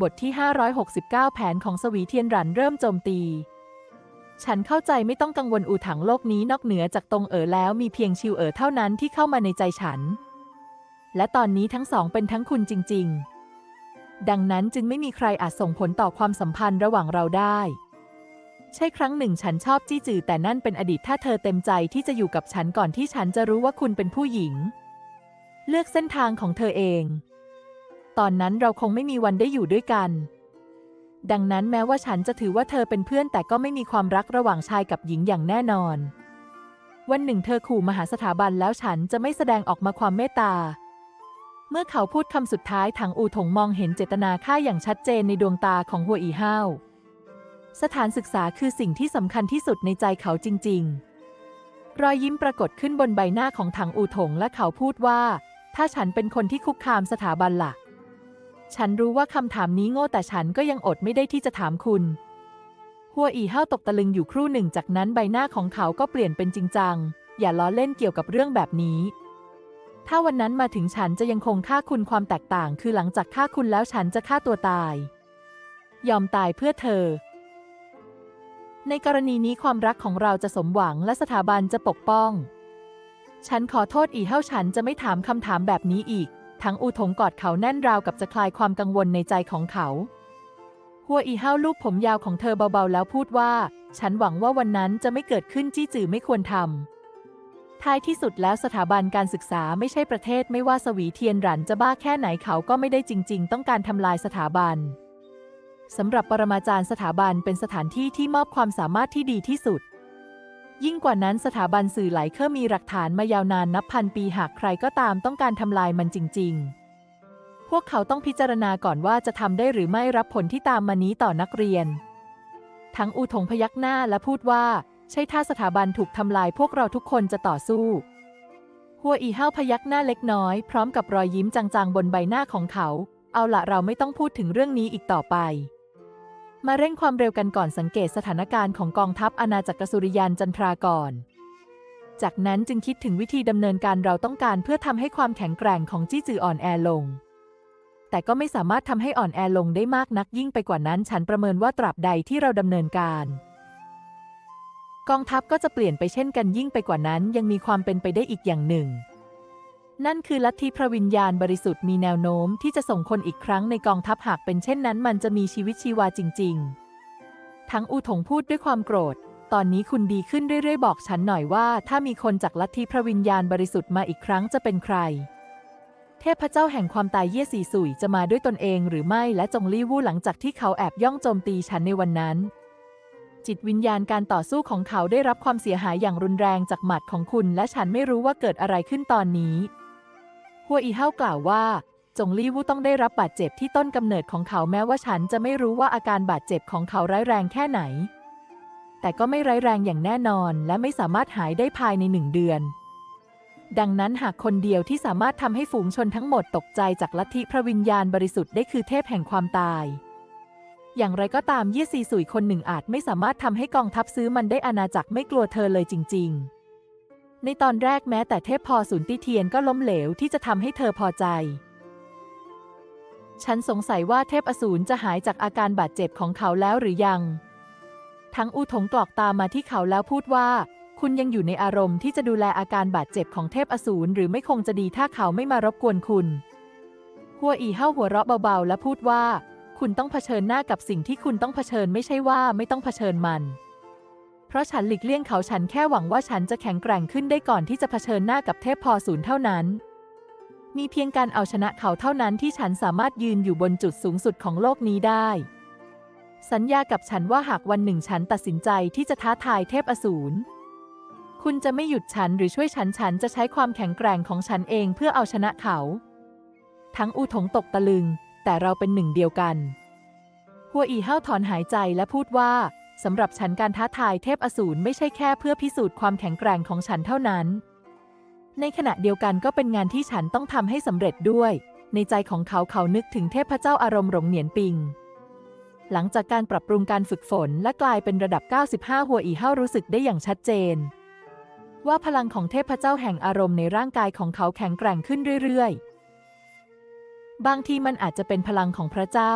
บทที่ 569 แผนของสวีเทียนหรันเริ่มโจมตี ฉันเข้าใจไม่ต้องกังวลอูถังโลกนี้นอกเหนือจากตรงเอ๋อแล้วมีเพียงชิวเอ๋อเท่านั้นที่เข้ามาในใจฉัน และตอนนี้ทั้งสองเป็นทั้งคุณจริง ๆ ดังนั้นจึงไม่มีใครอาจส่งผลต่อความสัมพันธ์ระหว่างเราได้ ใช่ครั้งหนึ่งฉันชอบจี้จือแต่นั่นเป็นอดีตถ้าเธอเต็มใจที่จะอยู่กับฉันก่อนที่ฉันจะรู้ว่าคุณเป็นผู้หญิง เลือกเส้นทางของเธอเอง ตอนนั้นเราคงไม่มีวันได้อยู่ด้วยกัน ดังนั้นแม้ว่าฉันจะถือว่าเธอเป็นเพื่อนแต่ก็ไม่มีความรักระหว่างชายกับหญิงอย่างแน่นอน วันหนึ่งเธอขู่มหาสถาบันแล้วฉันจะไม่แสดงออกมาความเมตตา เมื่อเขาพูดคำสุดท้ายถังอูถงมองเห็นเจตนาค่าอย่างชัดเจนในดวงตาของหัวอีห้าวสถานศึกษาคือสิ่งที่สำคัญที่สุดในใจเขาจริง ๆ รอยยิ้มปรากฏขึ้นบนใบหน้าของถังอูถงและเขาพูดว่า ถ้าฉันเป็นคนที่คุกคามสถาบันล่ะ ฉันรู้ว่าคำถามนี้โง่แต่ฉันก็ยังอดไม่ได้ที่จะถามคุณ หัวอีห้าวตกตะลึงอยู่ครู่หนึ่งจากนั้นใบหน้าของเขาก็เปลี่ยนเป็นจริงจัง อย่าล้อเล่นเกี่ยวกับเรื่องแบบนี้ ถ้าวันนั้นมาถึงฉันจะยังคงฆ่าคุณความแตกต่าง คือหลังจากฆ่าคุณแล้วฉันจะฆ่าตัวตาย ยอมตายเพื่อเธอ ในกรณีนี้ความรักของเราจะสมหวังและสถาบันจะปกป้อง ฉันขอโทษอีเฮ้าฉันจะไม่ถามคำถามแบบนี้อีก ทั้งอูถงกอดเขาแน่นราวกับจะคลายความกังวลในใจของเขาหัวอีเฮ้าวลูบผมยาวของเธอเบาๆ แล้วพูดว่า ฉันหวังว่าวันนั้นจะไม่เกิดขึ้นจี้จือไม่ควรทำ ท้ายที่สุดแล้วสถาบันการศึกษาไม่ใช่ประเทศไม่ว่าสวีเทียนหรันจะบ้าแค่ไหนเขาก็ไม่ได้จริง ๆ ต้องการทำลายสถาบัน สำหรับปรมาจารย์สถาบันเป็นสถานที่ที่มอบความสามารถที่ดีที่สุด ยิ่งกว่านั้นสถาบันสื่อหลายเคอร์มีหลักฐานมายาวนานนับพันปีหากใครก็ตามต้องการทำลายมันจริง ๆ พวกเขาต้องพิจารณาก่อนว่าจะทำได้หรือไม่รับผลที่ตามมานี้ต่อนักเรียน ทั้งอูถงพยักหน้าและพูดว่า ใช่ถ้าสถาบันถูกทำลายพวกเราทุกคนจะต่อสู้ หัวอีห้าวพยักหน้าเล็กน้อย พร้อมกับรอยยิ้มจางๆบนใบหน้าของเขา เอาละเราไม่ต้องพูดถึงเรื่องนี้อีกต่อไป มาเร่งความเร็วกันก่อนสังเกตสถานการณ์ของกองทัพอาณาจักรสุริยันจันทราก่อน จากนั้นจึงคิดถึงวิธีดำเนินการเราต้องการเพื่อทำให้ความแข็งแกร่งของจี้จืออ่อนแอลง แต่ก็ไม่สามารถทำให้อ่อนแอลงได้มากนักยิ่งไปกว่านั้น ฉันประเมินว่าตราบใดที่เราดำเนินการ กองทัพก็จะเปลี่ยนไปเช่นกันยิ่งไปกว่านั้น ยังมีความเป็นไปได้อีกอย่างหนึ่ง นั่นคือลัทธิพระวิญญาณบริสุทธิ์มีแนวโน้มที่จะส่งคนอีกครั้งในกองทัพหากเป็นเช่นนั้นมันจะมีชีวิตชีวาจริง ๆ ทั้งอูถงพูดด้วยความโกรธ ตอนนี้คุณดีขึ้นเรื่อยๆ บอกฉันหน่อยว่า ถ้ามีคนจากลัทธิพระวิญญาณบริสุทธิ์มาอีกครั้งจะเป็นใคร เทพเจ้าแห่งความตายเย่สีสุยจะมาด้วยตนเองหรือไม่และจงลี่วู่หลังจากที่เขาแอบย่องโจมตีฉันในวันนั้น จิตวิญญาณการต่อสู้ของเขาได้รับความเสียหายอย่างรุนแรงจากหมัดของคุณ และฉันไม่รู้ว่าเกิดอะไรขึ้นตอนนี้ หัวอีเฮากล่าวว่า จงลี่วูต้องได้รับบาดเจ็บที่ต้นกำเนิดของเขาแม้ว่าฉันจะไม่รู้ว่าอาการบาดเจ็บของเขาร้ายแรงแค่ไหน แต่ก็ไม่ร้ายแรงอย่างแน่นอน และไม่สามารถหายได้ภายในหนึ่งเดือน ดังนั้นหากคนเดียวที่สามารถทำให้ฝูงชนทั้งหมดตกใจจากลัทธิพระวิญญาณบริสุทธิ์ได้คือเทพแห่งความตายอย่างไรก็ตามเยี่ยซีสุยคนหนึ่งอาจไม่สามารถทำให้กองทัพซื้อมันได้อาณาจักรไม่กลัวเธอเลยจริง ๆ ในตอนแรกแม้แต่เทพพอสุนติเทียนก็ล้มเหลวที่จะทำให้เธอพอใจ ฉันสงสัยว่าเทพอสูรจะหายจากอาการบาดเจ็บของเขาแล้วหรือยัง ทั้งอูถงกรอกตามมาที่เขาแล้วพูดว่า คุณยังอยู่ในอารมณ์ที่จะดูแลอาการบาดเจ็บของเทพอสูรหรือไม่คงจะดีถ้าเขาไม่มารบกวนคุณ หัวอีเห้าหัวเราะเบาๆ และพูดว่า คุณต้องเผชิญหน้ากับสิ่งที่คุณต้องเผชิญไม่ใช่ว่าไม่ต้องเผชิญมัน เพราะฉันหลีกเลี่ยงเขาฉันแค่หวังว่าฉันจะแข็งแกร่งขึ้นได้ก่อนที่จะเผชิญหน้ากับเทพพอศูนย์เท่านั้น มีเพียงการเอาชนะเขาเท่านั้นที่ฉันสามารถยืนอยู่บนจุดสูงสุดของโลกนี้ได้ สัญญากับฉันว่าหากวันหนึ่งฉันตัดสินใจที่จะท้าทายเทพอสูร คุณจะไม่หยุดฉันหรือช่วยฉันฉันจะใช้ความแข็งแกร่งของฉันเองเพื่อเอาชนะเขา ทั้งอูถงตกตะลึง แต่เราเป็นหนึ่งเดียวกัน หัวอีเห้าถอนหายใจและพูดว่า สำหรับฉันการท้าทายเทพอสูรไม่ใช่แค่เพื่อพิสูจน์ความแข็งแกร่งของฉันเท่านั้น ในขณะเดียวกันก็เป็นงานที่ฉันต้องทำให้สำเร็จด้วย ในใจของเขาเขานึกถึงเทพเจ้าอารมณ์หลงเหนียนปิง หลังจากการปรับปรุงการฝึกฝนและกลายเป็นระดับ 95 หัวอีเห้ารู้สึกได้อย่างชัดเจน ว่าพลังของเทพเจ้าแห่งอารมณ์ในร่างกายของเขาแข็งแกร่งขึ้นเรื่อยๆ บางทีมันอาจจะเป็นพลังของพระเจ้า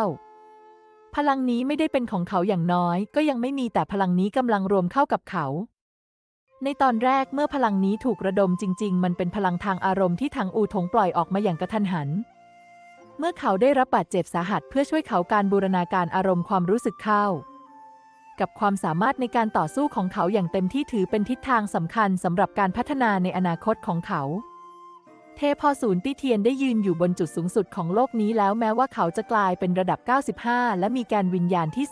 พลังนี้ไม่ได้เป็นของเขาอย่างน้อย ก็ยังไม่มีแต่พลังนี้กำลังรวมเข้ากับเขา ในตอนแรกเมื่อพลังนี้ถูกระดมจริง ๆ มันเป็นพลังทางอารมณ์ที่ทางอูถงปล่อยออกมาอย่างกระทันหัน เมื่อเขาได้รับบาดเจ็บสาหัสเพื่อช่วยเขาการบูรณาการอารมณ์ความรู้สึกเข้า กับความสามารถในการต่อสู้ของเขาอย่างเต็มที่ถือเป็นทิศทางสำคัญสำหรับการพัฒนาในอนาคตของเขา ทพอศูนย์ตี้เทียนได้ยืนอยู่บนจุดสูงสุดของโลกนี้แล้วแม้ว่าเขาจะกลายเป็นระดับ 95 และมีแกนวิญญาณที่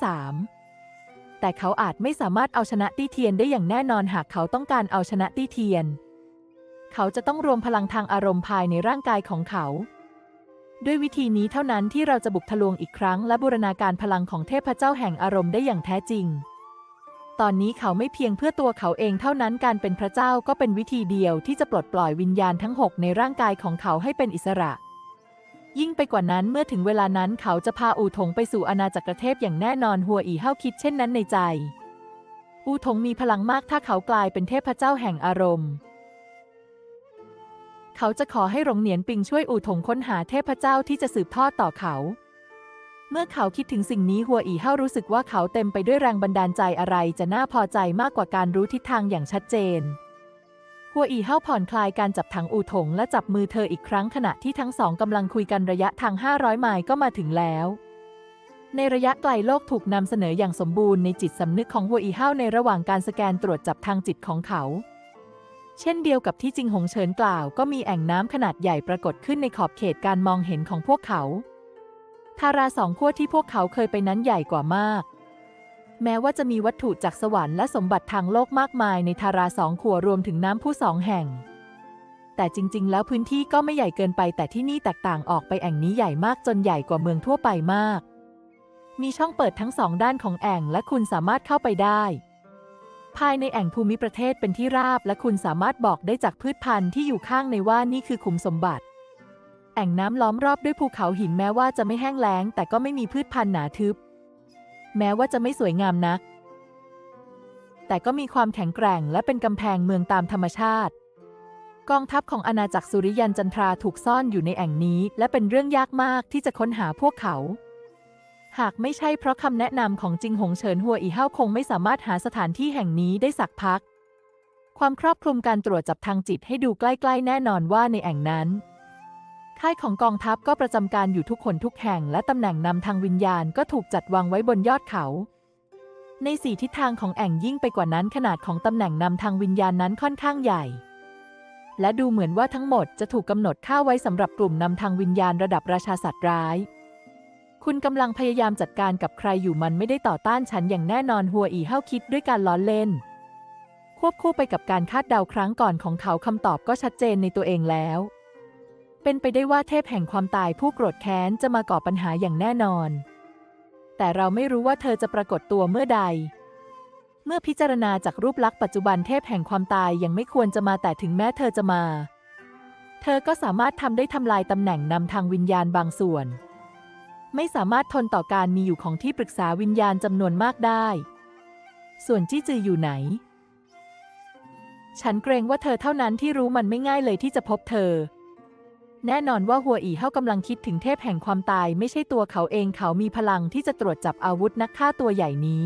3 แต่เขาอาจไม่สามารถเอาชนะตี้เทียนได้อย่างแน่นอนหากเขาต้องการเอาชนะตี้เทียน เขาจะต้องรวมพลังทางอารมณ์ภายในร่างกายของเขา ด้วยวิธีนี้เท่านั้นที่เราจะบุกทะลวงอีกครั้ง และบูรณาการพลังของเทพเจ้าแห่งอารมณ์ได้อย่างแท้จริง ตอนนี้เขาไม่เพียงเพื่อตัวเขาเองเท่านั้นการเป็นพระเจ้าก็เป็นวิธีเดียวที่จะปลดปล่อยวิญญาณทั้งหกในร่างกายของเขาให้เป็นอิสระ ยิ่งไปกว่านั้นเมื่อถึงเวลานั้นเขาจะพาอูถงไปสู่อาณาจักรเทพอย่างแน่นอนหัวอีเฮาคิดเช่นนั้นในใจ อูถงมีพลังมากถ้าเขากลายเป็นเทพเจ้าแห่งอารมณ์เขาจะขอให้หลงเหนียนปิงช่วยอูถงค้นหาเทพเจ้าที่จะสืบทอดต่อเขา เมื่อเขาคิดถึงสิ่งนี้หัวอีเฮารู้สึกว่าเขาเต็มไปด้วยแรงบันดาลใจอะไรจะน่าพอใจมากกว่าการรู้ทิศทางอย่างชัดเจน หัวอีเฮาผ่อนคลายการจับถังอูถงและจับมือเธออีกครั้งขณะที่ทั้งสองกำลังคุยกันระยะทาง 500 ไมล์ก็มาถึงแล้ว ในระยะไกลโลกถูกนำเสนออย่างสมบูรณ์ในจิตสำนึกของหัวอีเฮาในระหว่างการสแกนตรวจจับทางจิตของเขา เช่นเดียวกับที่จิงหงเฉินกล่าว ก็มีแอ่งน้ำขนาดใหญ่ปรากฏขึ้นในขอบเขตการมองเห็นของพวกเขา ทาราสองขั้วที่พวกเขาเคยไปนั้นใหญ่กว่ามาก แม้ว่าจะมีวัตถุจากสวรรค์และสมบัติทางโลกมากมายในทาราสองขั้วรวมถึงน้ำผู้สองแห่ง แต่จริง ๆ แล้วพื้นที่ก็ไม่ใหญ่เกินไปแต่ที่นี่แตกต่างออกไปแอ่งนี้ใหญ่มากจนใหญ่กว่าเมืองทั่วไปมาก มีช่องเปิดทั้งสองด้านของแอ่งและคุณสามารถเข้าไปได้ภายในแอ่งภูมิประเทศเป็นที่ราบและคุณสามารถบอกได้จากพืชพันธุ์ที่อยู่ข้างในว่านี่คือขุมสมบัติ อ่งน้ำล้อมรอบด้วยภูเขาหินแม้ว่าจะไม่แห้งแล้ง แต่ก็ไม่มีพืชพันธุ์หนาทึบ แม้ว่าจะไม่สวยงามนัก แต่ก็มีความแข็งแกร่งและเป็นกำแพงเมืองตามธรรมชาติ กองทัพของอาณาจักรสุริยันจันทราถูกซ่อนอยู่ในแอ่งนี้ และเป็นเรื่องยากมากที่จะค้นหาพวกเขา หากไม่ใช่เพราะคำแนะนำของจิงหงเฉินหัวอีเฮาคงไม่สามารถหาสถานที่แห่งนี้ได้สักพัก ความครอบคลุมการตรวจจับทางจิตให้ดูใกล้ ๆ แน่นอนว่าในแอ่งนั้น ค่ายของกองทัพก็ประจำการอยู่ทุกคนทุกแห่ง และตำแหน่งนำทางวิญญาณก็ถูกจัดวางไว้บนยอดเขา ในสี่ทิศทางของแอ่งยิ่งไปกว่านั้นขนาดของตำแหน่งนำทางวิญญาณนั้นค่อนข้างใหญ่ และดูเหมือนว่าทั้งหมดจะถูกกำหนดค่าไว้สำหรับกลุ่มนำทางวิญญาณระดับราชาสัตว์ร้าย คุณกำลังพยายามจัดการกับใครอยู่มันไม่ได้ต่อต้านฉันอย่างแน่นอนหัวอีเฮาคิดด้วยการล้อเล่น ควบคู่ไปกับการคาดเดาครั้งก่อนของเขาคำตอบก็ชัดเจนในตัวเองแล้ว เป็นไปได้ว่าเทพแห่งความตายผู้โกรธแค้นจะมาก่อปัญหาอย่างแน่นอน แต่เราไม่รู้ว่าเธอจะปรากฏตัวเมื่อใด เมื่อพิจารณาจากรูปลักษณ์ปัจจุบันเทพแห่งความตายยังไม่ควรจะมาแต่ถึงแม้เธอจะมา เธอก็สามารถทำได้ทำลายตำแหน่งนำทางวิญญาณบางส่วน ไม่สามารถทนต่อการมีอยู่ของที่ปรึกษาวิญญาณจำนวนมากได้ ส่วนจี้จืออยู่ไหน ฉันเกรงว่าเธอเท่านั้นที่รู้มันไม่ง่ายเลยที่จะพบเธอ แน่นอนว่าหัวอีเฮากำลังคิดถึงเทพแห่งความตายไม่ใช่ตัวเขาเองเขามีพลังที่จะตรวจจับอาวุธนักฆ่าตัวใหญ่นี้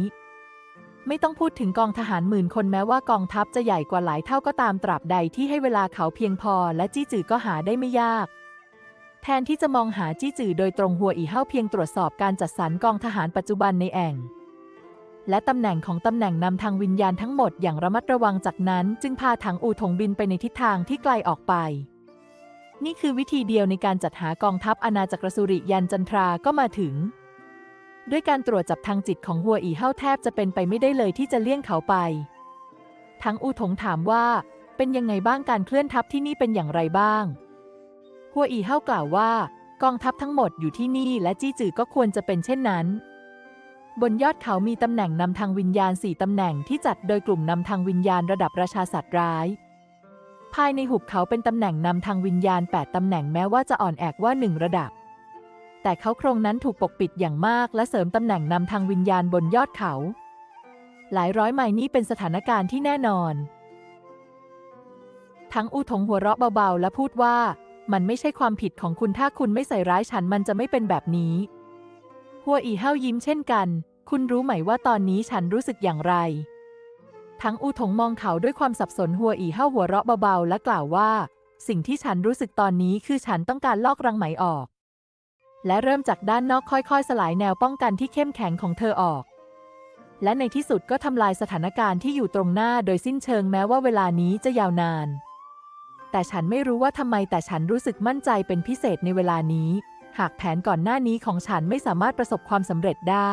ไม่ต้องพูดถึงกองทหารหมื่นคนแม้ว่ากองทัพจะใหญ่กว่าหลายเท่าก็ตามตราบใดที่ให้เวลาเขาเพียงพอและจี้จือก็หาได้ไม่ยาก แทนที่จะมองหาจี้จือโดยตรงหัวอีเฮาเพียงตรวจสอบการจัดสรรกองทหารปัจจุบันในแอ่งและตำแหน่งของตำแหน่งนำทางวิญญาณทั้งหมดอย่างระมัดระวังจากนั้น จึงพาถังอูถงบินไปในทิศทางที่ไกลออกไป นี่คือวิธีเดียวในการจัดหากองทัพอาณาจักรสุริยันจันทราก็มาถึง ด้วยการตรวจจับทางจิตของหัวอีเฮาแทบจะเป็นไปไม่ได้เลยที่จะเลี่ยงเขาไป ทั้งอูถงถามว่า เป็นยังไงบ้างการเคลื่อนทัพที่นี่เป็นอย่างไรบ้าง หัวอีเฮากล่าวว่า กองทัพทั้งหมดอยู่ที่นี่และจี้จือก็ควรจะเป็นเช่นนั้น บนยอดเขามีตำแหน่งนำทางวิญญาณสี่ตำแหน่งที่จัดโดยกลุ่มนำทางวิญญาณระดับราชาสัตว์ร้าย ภายในหุบเขาเป็นตำแหน่งนำทางวิญญาณ 8 ตำแหน่งแม้ว่าจะอ่อนแอกว่าหนึ่งระดับ แต่เขาโครงนั้นถูกปกปิดอย่างมาก และเสริมตำแหน่งนำทางวิญญาณบนยอดเขา หลายร้อยไมล์นี้เป็นสถานการณ์ที่แน่นอน ทั้งอูถงหัวเราะเบาๆ และพูดว่า มันไม่ใช่ความผิดของคุณถ้าคุณไม่ใส่ร้ายฉันมันจะไม่เป็นแบบนี้ หัวอีเฮายิ้มเช่นกัน คุณรู้ไหมว่าตอนนี้ฉันรู้สึกอย่างไร ทั้งอูถงมองเขาด้วยความสับสนหัวอีเฮาหัวเราะเบาๆ และกล่าวว่า สิ่งที่ฉันรู้สึกตอนนี้คือฉันต้องการลอกรังไหมออก และเริ่มจากด้านนอกค่อยๆ สลายแนวป้องกันที่เข้มแข็งของเธอออก และในที่สุดก็ทำลายสถานการณ์ที่อยู่ตรงหน้าโดยสิ้นเชิงแม้ว่าเวลานี้จะยาวนาน แต่ฉันไม่รู้ว่าทำไมแต่ฉันรู้สึกมั่นใจเป็นพิเศษในเวลานี้ หากแผนก่อนหน้านี้ของฉันไม่สามารถประสบความสำเร็จได้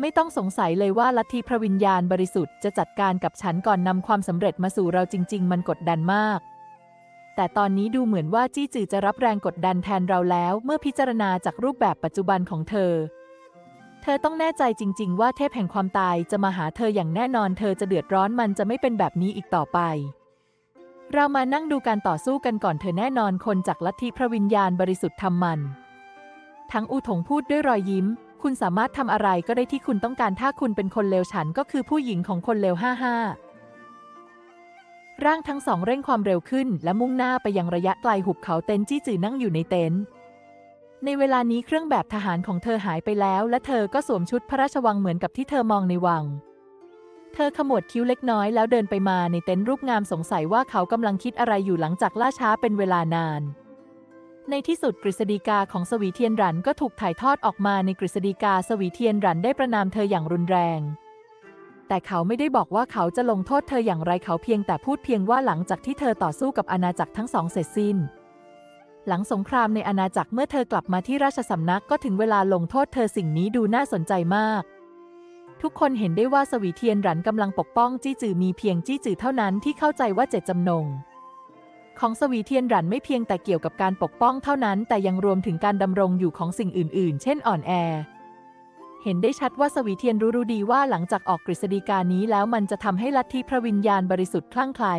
ไม่ต้องสงสัยเลยว่าลัทธิพระวิญญาณบริสุทธิ์จะจัดการกับฉันก่อนนำความสำเร็จมาสู่เราจริง ๆ มันกดดันมาก แต่ตอนนี้ดูเหมือนว่าจี้จือจะรับแรงกดดันแทนเราแล้ว เมื่อพิจารณาจากรูปแบบปัจจุบันของเธอ เธอต้องแน่ใจจริง ๆ ว่าเทพแห่งความตายจะมาหาเธออย่างแน่นอน เธอจะเดือดร้อนมันจะไม่เป็นแบบนี้อีกต่อไป เรามานั่งดูการต่อสู้กันก่อนเธอแน่นอนคนจากลัทธิพระวิญญาณบริสุทธิ์ทำมัน ทั้งอูถงพูดด้วยรอยยิ้ม คุณสามารถทำอะไรก็ได้ที่คุณต้องการถ้าคุณเป็นคนเลวฉันก็คือผู้หญิงของคนเลวห้าห้าร่างทั้งสองเร่งความเร็วขึ้น และมุ่งหน้าไปยังระยะไกลหุบเขาเต็นท์จี้จือนั่งอยู่ในเต็นท์ในเวลานี้เครื่องแบบทหารของเธอหายไปแล้ว และเธอก็สวมชุดพระราชวังเหมือนกับที่เธอมองในวัง เธอขมวดคิ้วเล็กน้อยแล้วเดินไปมาในเต็นท์รูปงามสงสัยว่าเขากำลังคิดอะไรอยู่หลังจากล่าช้าเป็นเวลานาน ในที่สุดกฤษฎีกาของสวีเทียนรันก็ถูกถ่ายทอดออกมาในกฤษฎีกาสวีเทียนรันได้ประนามเธออย่างรุนแรง แต่เขาไม่ได้บอกว่าเขาจะลงโทษเธออย่างไรเขาเพียงแต่พูดเพียงว่าหลังจากที่เธอต่อสู้กับอาณาจักรทั้งสองเสร็จสิ้น หลังสงครามในอาณาจักรเมื่อเธอกลับมาที่ราชสำนักก็ถึงเวลาลงโทษเธอสิ่งนี้ดูน่าสนใจมาก ทุกคนเห็นได้ว่าสวีเทียนรันกำลังปกป้องจี้จือมีเพียงจี้จือเท่านั้นที่เข้าใจว่าเจตจำนง ของสวีเทียนหรันไม่เพียงแต่เกี่ยวกับการปกป้องเท่านั้น แต่ยังรวมถึงการดำรงอยู่ของสิ่งอื่น ๆ เช่นอ่อนแอ เห็นได้ชัดว่าสวีเทียนรู้รู้ดีว่าหลังจากออกกฤษฎีกานี้แล้วมันจะทำให้ลัทธิพระวิญญาณบริสุทธิ์คลั่งไคล้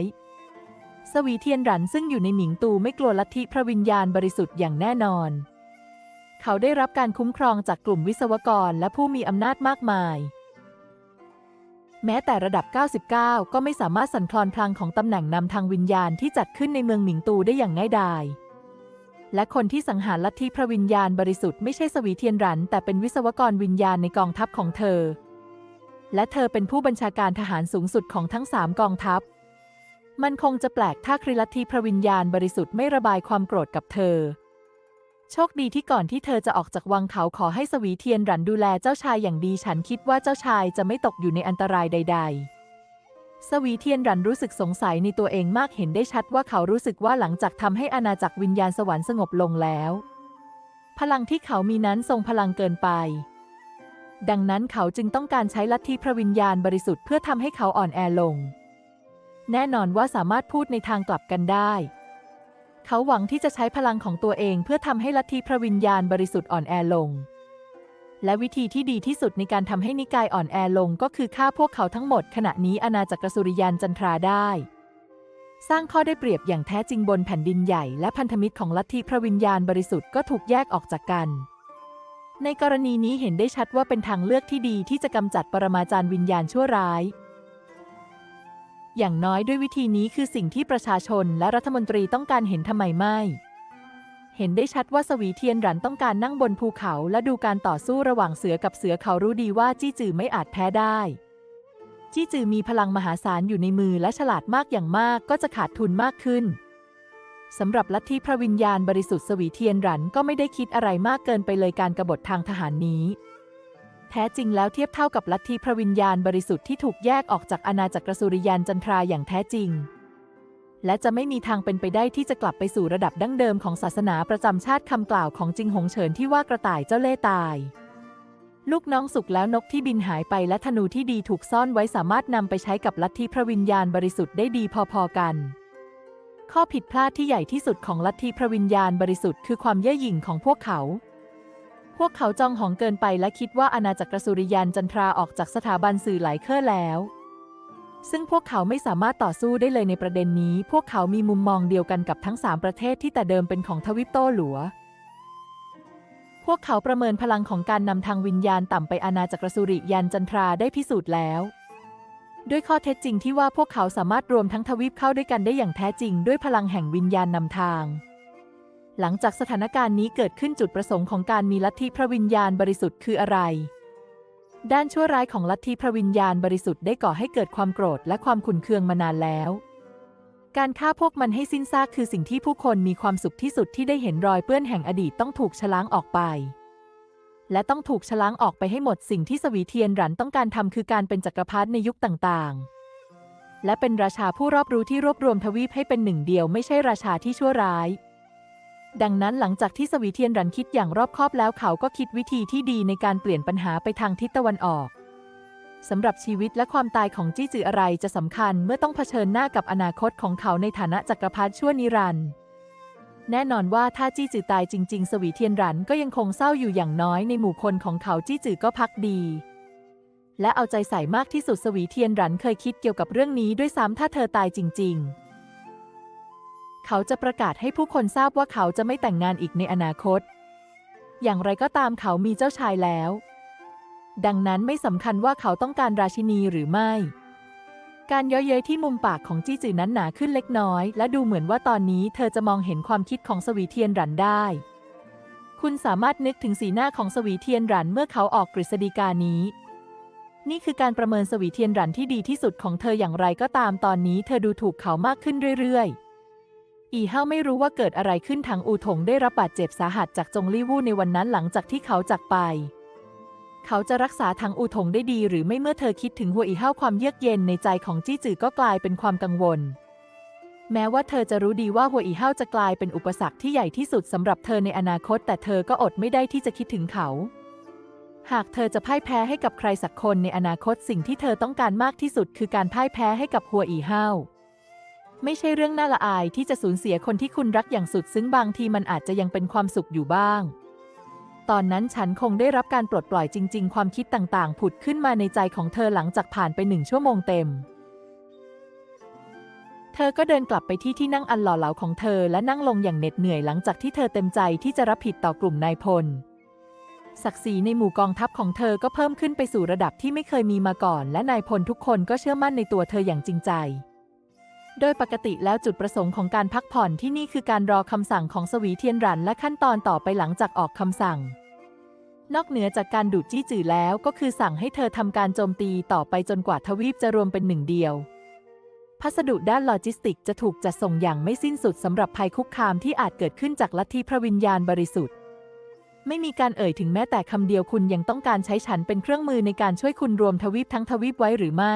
สวีเทียนหรันซึ่งอยู่ในหมิงตูไม่กลัวลัทธิพระวิญญาณบริสุทธิ์อย่างแน่นอน เขาได้รับการคุ้มครองจากกลุ่มวิศวกรและผู้มีอำนาจมากมาย แม้แต่ระดับ 99 ก็ไม่สามารถสั่นคลอนพลังของตำแหน่งนำทางวิญญาณที่จัดขึ้นในเมืองหมิงตูได้อย่างง่ายดาย และคนที่สังหารลัทธิพระวิญญาณบริสุทธิ์ไม่ใช่สวีเทียนหรัน แต่เป็นวิศวกรวิญญาณในกองทัพของเธอ และเธอเป็นผู้บัญชาการทหารสูงสุดของทั้งสามกองทัพ มันคงจะแปลกถ้าคริลัทธิพระวิญญาณบริสุทธิ์ไม่ระบายความโกรธกับเธอ โชคดีที่ก่อนที่เธอจะออกจากวังเขาขอให้สวีเทียนหรันดูแลเจ้าชายอย่างดีฉันคิดว่าเจ้าชายจะไม่ตกอยู่ในอันตรายใด ๆสวีเทียนรันรู้สึกสงสัยในตัวเองมากเห็นได้ชัดว่าเขารู้สึกว่าหลังจากทำให้อาณาจักรวิญญาณสวรรค์สงบลงแล้ว พลังที่เขามีนั้นทรงพลังเกินไป ดังนั้นเขาจึงต้องการใช้ลัทธิพระวิญญาณบริสุทธิ์เพื่อทำให้เขาอ่อนแอลง แน่นอนว่าสามารถพูดในทางกลับกันได้ เขาหวังที่จะใช้พลังของตัวเองเพื่อทำให้ลัทธิพระวิญญาณบริสุทธิ์อ่อนแอลง และวิธีที่ดีที่สุดในการทำให้นิกายอ่อนแอลงก็คือฆ่าพวกเขาทั้งหมด ขณะนี้อาณาจักรสุริยันจันทราได้ สร้างข้อได้เปรียบอย่างแท้จริงบนแผ่นดินใหญ่และพันธมิตรของลัทธิพระวิญญาณบริสุทธิ์ก็ถูกแยกออกจากกันในกรณีนี้เห็นได้ชัดว่าเป็นทางเลือกที่ดีที่จะกำจัดปรมาจารย์วิญญาณชั่วร้าย อย่างน้อยด้วยวิธีนี้คือสิ่งที่ประชาชนและรัฐมนตรีต้องการเห็นทำไมไม่ เห็นได้ชัดว่าสวีเทียนหรันต้องการนั่งบนภูเขาและดูการต่อสู้ระหว่างเสือกับเสือเขารู้ดีว่าจี้จือไม่อาจแพ้ได้ จี้จือมีพลังมหาศาลอยู่ในมือและฉลาดมากอย่างมากก็จะขาดทุนมากขึ้นสำหรับลัทธิพระวิญญาณบริสุทธิ์สวีเทียนหรันก็ไม่ได้คิดอะไรมากเกินไปเลยการกบฏทางทหารนี้ แท้จริงแล้วเทียบเท่ากับลัทธิพระวิญญาณบริสุทธิ์ที่ถูกแยกออกจากอาณาจักรสุริยันจันทราอย่างแท้จริง และจะไม่มีทางเป็นไปได้ที่จะกลับไปสู่ระดับดั้งเดิมของศาสนาประจำชาติคำกล่าวของจิงหงเฉินที่ว่ากระต่ายเจ้าเล่ตาย ลูกน้องสุกแล้วนกที่บินหายไปและธนูที่ดีถูกซ่อนไว้สามารถนำไปใช้กับลัทธิพระวิญญาณบริสุทธิ์ได้ดีพอๆกันข้อผิดพลาดที่ใหญ่ที่สุดของลัทธิพระวิญญาณบริสุทธิ์คือความเย่อหยิ่งของพวกเขา พวกเขาจองหองเกินไปและคิดว่าอาณาจักรสุริยันจันทราออกจากสถาบันสื่อหลายเครือแล้ว ซึ่งพวกเขาไม่สามารถต่อสู้ได้เลยในประเด็นนี้ พวกเขามีมุมมองเดียวกันกับทั้ง 3 ประเทศที่แต่เดิมเป็นของทวิปโตหลัว พวกเขาประเมินพลังของการนำทางวิญญาณต่ำไปอาณาจักรสุริยันจันทราได้พิสูจน์แล้ว ด้วยข้อเท็จจริงที่ว่าพวกเขาสามารถรวมทั้งทวีปเข้าด้วยกันได้อย่างแท้จริง ด้วยพลังแห่งวิญญาณนำทาง หลังจากสถานการณ์นี้เกิดขึ้นจุดประสงค์ของการมีลัทธิพระวิญญาณบริสุทธิ์คืออะไร ด้านชั่วร้ายของลัทธิพระวิญญาณบริสุทธิ์ได้ก่อให้เกิดความโกรธและความขุ่นเคืองมานานแล้ว การฆ่าพวกมันให้สิ้นซากคือสิ่งที่ผู้คนมีความสุขที่สุดที่ได้เห็นรอยเปื้อนแห่งอดีตต้องถูกชล้างออกไป และต้องถูกชล้างออกไปให้หมดสิ่งที่สวีเทียนหรันต้องการทำคือการเป็นจักรพรรดิในยุคต่างๆ และเป็นราชาผู้รอบรู้ที่รวบรวมทวีปให้เป็นหนึ่งเดียวไม่ใช่ราชาที่ชั่วร้าย ดังนั้นหลังจากที่สวีเทียนรันคิดอย่างรอบคอบแล้วเขาก็คิดวิธีที่ดีในการเปลี่ยนปัญหาไปทางทิศตะวันออกสำหรับชีวิตและความตายของจี้จืออะไรจะสำคัญเมื่อต้องเผชิญหน้ากับอนาคตของเขาในฐานะจักรพรรดิชั่วนิรันดร์แน่นอนว่าถ้าจี้จือตายจริง ๆ สวีเทียนรันก็ยังคงเศร้าอยู่อย่างน้อยในหมู่คนของเขาจี้จือก็พักดี และเอาใจใส่มากที่สุดสวีเทียนรันเคยคิดเกี่ยวกับเรื่องนี้ด้วยซ้ำถ้าเธอตายจริง ๆ เขาจะประกาศให้ผู้คนทราบว่าเขาจะไม่แต่งงานอีกในอนาคต อย่างไรก็ตามเขามีเจ้าชายแล้ว ดังนั้นไม่สำคัญว่าเขาต้องการราชินีหรือไม่ การย้ยเย้ยที่มุมปากของจี้จือนั้นหนาขึ้นเล็กน้อย และดูเหมือนว่าตอนนี้เธอจะมองเห็นความคิดของสวีเทียนหรันได้ คุณสามารถนึกถึงสีหน้าของสวีเทียนหรันเมื่อเขาออกกฤษฎีกานี้นี่คือการประเมินสวีเทียนหรันที่ดีที่สุดของเธออย่างไรก็ตามตอนนี้เธอดูถูกเขามากขึ้นเรื่อยๆ อีเฮาไม่รู้ว่าเกิดอะไรขึ้นทางอูถงได้รับบาดเจ็บสาหัสจากจงลี่วู่ในวันนั้นหลังจากที่เขาจากไป เขาจะรักษาทางอูถงได้ดีหรือไม่เมื่อเธอคิดถึงหัวอีเฮาความเยือกเย็นในใจของจี้จือก็กลายเป็นความกังวล แม้ว่าเธอจะรู้ดีว่าหัวอีเฮาจะกลายเป็นอุปสรรคที่ใหญ่ที่สุดสำหรับเธอในอนาคต แต่เธอก็อดไม่ได้ที่จะคิดถึงเขา หากเธอจะพ่ายแพ้ให้กับใครสักคนในอนาคตสิ่งที่เธอต้องการมากที่สุด คือการพ่ายแพ้ให้กับหัวอีเฮา ไม่ใช่เรื่องน่าละอายที่จะสูญเสียคนที่คุณรักอย่างสุด ซึ่งบางทีมันอาจจะยังเป็นความสุขอยู่บ้าง ตอนนั้นฉันคงได้รับการปลดปล่อยจริง ๆ ความคิดต่างๆ ผุดขึ้นมาในใจของเธอหลังจากผ่านไปหนึ่งชั่วโมงเต็ม เธอก็เดินกลับไปที่ที่นั่งอันหล่อเหลาของเธอและนั่งลงอย่างเหน็ดเหนื่อยหลังจากที่เธอเต็มใจที่จะรับผิดต่อกลุ่มนายพลศักดิ์ศรีในหมู่กองทัพของเธอก็เพิ่มขึ้นไปสู่ระดับที่ไม่เคยมีมาก่อน และนายพลทุกคนก็เชื่อมั่นในตัวเธออย่างจริงใจ โดยปกติแล้วจุดประสงค์ของการพักผ่อนที่นี่คือการรอคำสั่งของสวีเทียนรันและขั้นตอนต่อไปหลังจากออกคำสั่ง นอกเหนือจากการดูดจี้จื่อแล้วก็คือสั่งให้เธอทำการโจมตีต่อไปจนกว่าทวีปจะรวมเป็นหนึ่งเดียว พัสดุด้านโลจิสติกจะถูกจัดส่งอย่างไม่สิ้นสุดสำหรับภัยคุกคามที่อาจเกิดขึ้นจากลัทธิพระวิญญาณบริสุทธิ์ ไม่มีการเอ่ยถึงแม้แต่คำเดียวคุณยังต้องการใช้ฉันเป็นเครื่องมือในการช่วยคุณรวมทวีปทั้งทวีปไว้หรือไม่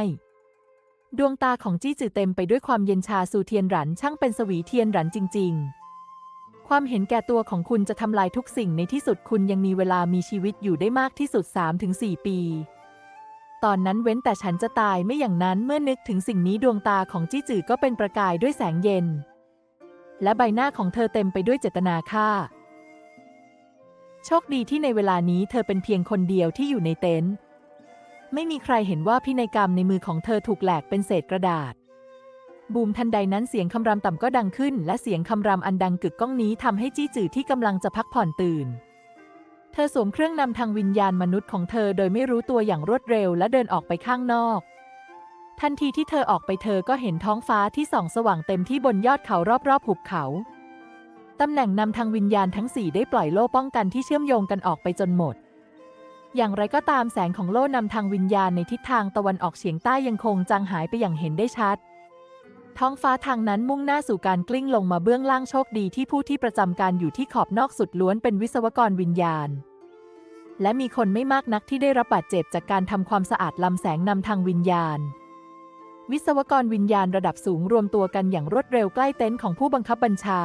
ดวงตาของจี้จือเต็มไปด้วยความเย็นชาสู่เทียนหรันช่างเป็นสวีเทียนหรันจริง ๆ ความเห็นแก่ตัวของคุณจะทำลายทุกสิ่งในที่สุดคุณยังมีเวลามีชีวิตอยู่ได้มากที่สุด 3-4 ปี ตอนนั้นเว้นแต่ฉันจะตายไม่อย่างนั้นเมื่อนึกถึงสิ่งนี้ดวงตาของจี้จือก็เป็นประกายด้วยแสงเย็น และใบหน้าของเธอเต็มไปด้วยเจตนาฆ่า โชคดีที่ในเวลานี้เธอเป็นเพียงคนเดียวที่อยู่ในเต็นท์ ไม่มีใครเห็นว่าพินัยกรรมในมือของเธอถูกแหลกเป็นเศษกระดาษ บูมทันใดนั้นเสียงคำรามต่ำก็ดังขึ้น และเสียงคำรามอันดังกึกก้องนี้ทำให้จี้จือที่กำลังจะพักผ่อนตื่น เธอสวมเครื่องนำทางวิญญาณมนุษย์ของเธอโดยไม่รู้ตัวอย่างรวดเร็วและเดินออกไปข้างนอก ทันทีที่เธอออกไปเธอก็เห็นท้องฟ้าที่ส่องสว่างเต็มที่บนยอดเขารอบๆหุบเขาตำแหน่งนำทางวิญญาณทั้งสี่ได้ปล่อยโล่ป้องกันที่เชื่อมโยงกันออกไปจนหมด อย่างไรก็ตามแสงของโล่นำทางวิญญาณในทิศทางตะวันออกเฉียงใต้ยังคงจางหายไปอย่างเห็นได้ชัด ท้องฟ้าทางนั้นมุ่งหน้าสู่การกลิ้งลงมาเบื้องล่างโชคดีที่ผู้ที่ประจำการอยู่ที่ขอบนอกสุดล้วนเป็นวิศวกรวิญญาณ และมีคนไม่มากนักที่ได้รับบาดเจ็บจากการทำความสะอาดลำแสงนำทางวิญญาณ วิศวกรวิญญาณระดับสูงรวมตัวกันอย่างรวดเร็วใกล้เต็นท์ของผู้บังคับบัญชา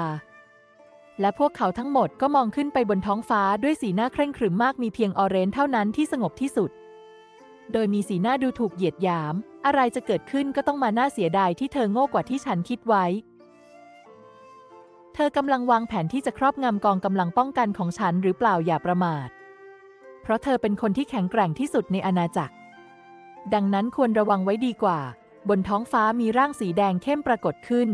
และพวกเขาทั้งหมดก็มองขึ้นไปบนท้องฟ้าด้วยสีหน้าเคร่งขรึมมากมีเพียงออเรนเท่านั้นที่สงบที่สุด โดยมีสีหน้าดูถูกเหยียดหยาม อะไรจะเกิดขึ้นก็ต้องมาน่าเสียดายที่เธอโง่กว่าที่ฉันคิดไว้ เธอกำลังวางแผนที่จะครอบงำกองกำลังป้องกันของฉันหรือเปล่าอย่าประมาท เพราะเธอเป็นคนที่แข็งแกร่งที่สุดในอาณาจักร ดังนั้นควรระวังไว้ดีกว่า บนท้องฟ้ามีร่างสีแดงเข้มปรากฏขึ้น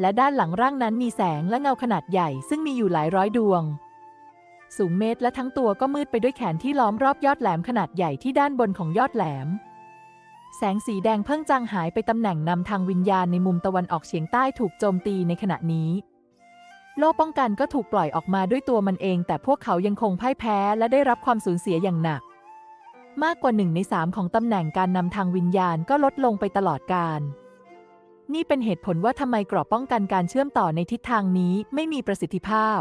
และด้านหลังร่างนั้นมีแสงและเงาขนาดใหญ่ ซึ่งมีอยู่หลายร้อยดวง สูงเมตรและทั้งตัวก็มืดไปด้วยแขนที่ล้อมรอบยอดแหลมขนาดใหญ่ที่ด้านบนของยอดแหลม แสงสีแดงเพิ่งจางหายไปตำแหน่งนำทางวิญญาณในมุมตะวันออกเฉียงใต้ถูกโจมตีในขณะนี้ โล่ป้องกันก็ถูกปล่อยออกมาด้วยตัวมันเอง แต่พวกเขายังคงพ่ายแพ้และได้รับความสูญเสียอย่างหนัก มากกว่าหนึ่งในสามของตำแหน่งการนำทางวิญญาณก็ลดลงไปตลอดการ นี่เป็นเหตุผลว่าทำไมกรอบป้องกันการเชื่อมต่อในทิศทางนี้ไม่มีประสิทธิภาพ